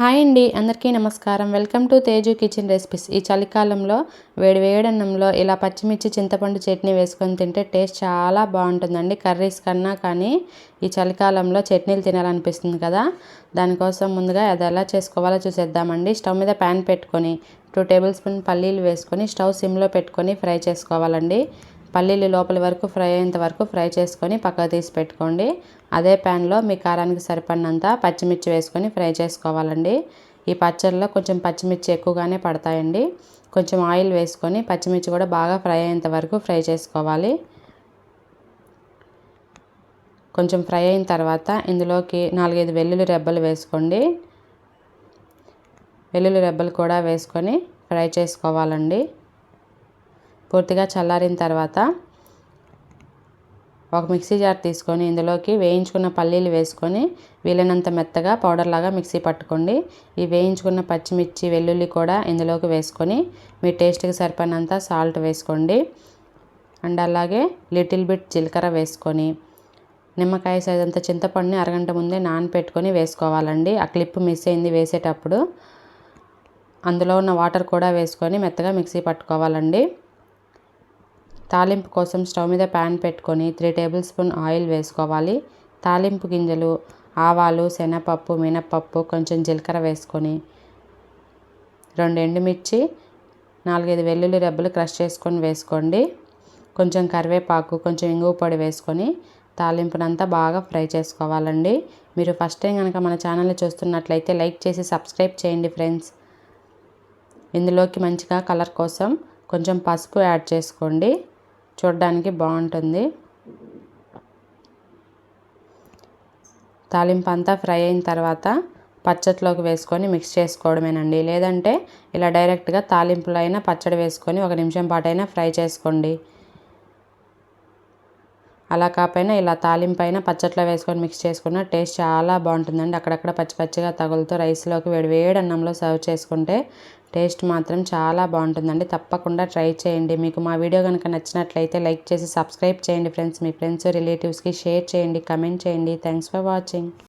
Hi అండి అందరికీ నమస్కారం. Welcome to Teju kitchen recipes. ఈ చలికాలంలో వేడి వేడన్నంలో ఇలా పచ్చిమిర్చి చింతపండు చట్నీ వేసుకొని తింటే టేస్ట్ చాలా బాగుంటుందండి. కర్రీస్ కన్నా కానీ ఈ చలికాలంలో చట్నీలు తినాలనిపిస్తుంది కదా. దానికోసం ముందుగా అది ఎలా చేసుకోవాలో చూసేద్దామండి. స్టవ్ మీద ప్యాన్ పెట్టుకొని టూ టేబుల్ స్పూన్ పల్లీలు వేసుకొని స్టవ్ సిమ్లో పెట్టుకొని ఫ్రై చేసుకోవాలండి. పల్లీలు లోపల వరకు ఫ్రై అయ్యేంత వరకు ఫ్రై చేసుకొని పక్కకు తీసి పెట్టుకోండి. అదే ప్యాన్లో మీ కారానికి సరిపడినంత పచ్చిమిర్చి వేసుకొని ఫ్రై చేసుకోవాలండి. ఈ పచ్చళ్ళలో కొంచెం పచ్చిమిర్చి ఎక్కువగానే పడతాయండి. కొంచెం ఆయిల్ వేసుకొని పచ్చిమిర్చి కూడా బాగా ఫ్రై అయ్యేంత వరకు ఫ్రై చేసుకోవాలి. కొంచెం ఫ్రై అయిన తర్వాత ఇందులోకి నాలుగైదు వెల్లుల్లి రెబ్బలు వేసుకోండి. వెల్లుల్లి రెబ్బలు కూడా వేసుకొని ఫ్రై చేసుకోవాలండి. పూర్తిగా చల్లారిన తర్వాత ఒక మిక్సీ జార్ తీసుకొని ఇందులోకి వేయించుకున్న పల్లీలు వేసుకొని వీలైనంత మెత్తగా పౌడర్ లాగా మిక్సీ పట్టుకోండి. ఈ వేయించుకున్న పచ్చిమిర్చి వెల్లుల్లి కూడా ఇందులోకి వేసుకొని మీ టేస్ట్కి సరిపడినంత సాల్ట్ వేసుకోండి. అండ్ అలాగే లిటిల్ బిట్ జీలకర్ర వేసుకొని నిమ్మకాయ సైజ్ అంత చింతపండుని అరగంట ముందే నానపెట్టుకొని వేసుకోవాలండి. ఆ క్లిప్ మిస్ అయింది వేసేటప్పుడు. అందులో ఉన్న వాటర్ కూడా వేసుకొని మెత్తగా మిక్సీ పట్టుకోవాలండి. తాలింపు కోసం స్టవ్ మీద ప్యాన్ పెట్టుకొని త్రీ టేబుల్ స్పూన్ ఆయిల్ వేసుకోవాలి. తాలింపు గింజలు ఆవాలు శనగపప్పు మినప్పప్పు కొంచెం జీలకర్ర వేసుకొని రెండు ఎండుమిర్చి నాలుగైదు వెల్లుల్లి రెబ్బలు క్రష్ చేసుకొని వేసుకోండి. కొంచెం కరివేపాకు కొంచెం ఇంగువ పొడి వేసుకొని తాలింపునంతా బాగా ఫ్రై చేసుకోవాలండి. మీరు ఫస్ట్ టైం కనుక మన ఛానల్ని చూస్తున్నట్లయితే లైక్ చేసి సబ్స్క్రైబ్ చేయండి ఫ్రెండ్స్. ఇందులోకి మంచిగా కలర్ కోసం కొంచెం పసుపు యాడ్ చేసుకోండి. చూడడానికి బాగుంటుంది. తాలింపు అంతా ఫ్రై అయిన తర్వాత పచ్చట్లోకి వేసుకొని మిక్స్ చేసుకోవడమేనండి. లేదంటే ఇలా డైరెక్ట్గా తాలింపులో అయినా పచ్చడి వేసుకొని ఒక నిమిషం పాటైనా ఫ్రై చేసుకోండి. అలా కాకపోయినా ఇలా తాలింపు అయినా పచ్చట్లో వేసుకొని మిక్స్ చేసుకున్న టేస్ట్ చాలా బాగుంటుందండి. అక్కడక్కడ పచ్చి పచ్చిగా తగులుతూ రైస్లోకి వేడి వేడి అన్నంలో సర్వ్ చేసుకుంటే టేస్ట్ మాత్రం చాలా బాగుంటుందండి. తప్పకుండా ట్రై చేయండి. మీకు మా వీడియో కనుక నచ్చినట్లయితే లైక్ చేసి సబ్స్క్రైబ్ చేయండి ఫ్రెండ్స్. మీ ఫ్రెండ్స్ రిలేటివ్స్కి షేర్ చేయండి కమెంట్ చేయండి. Thanks for watching.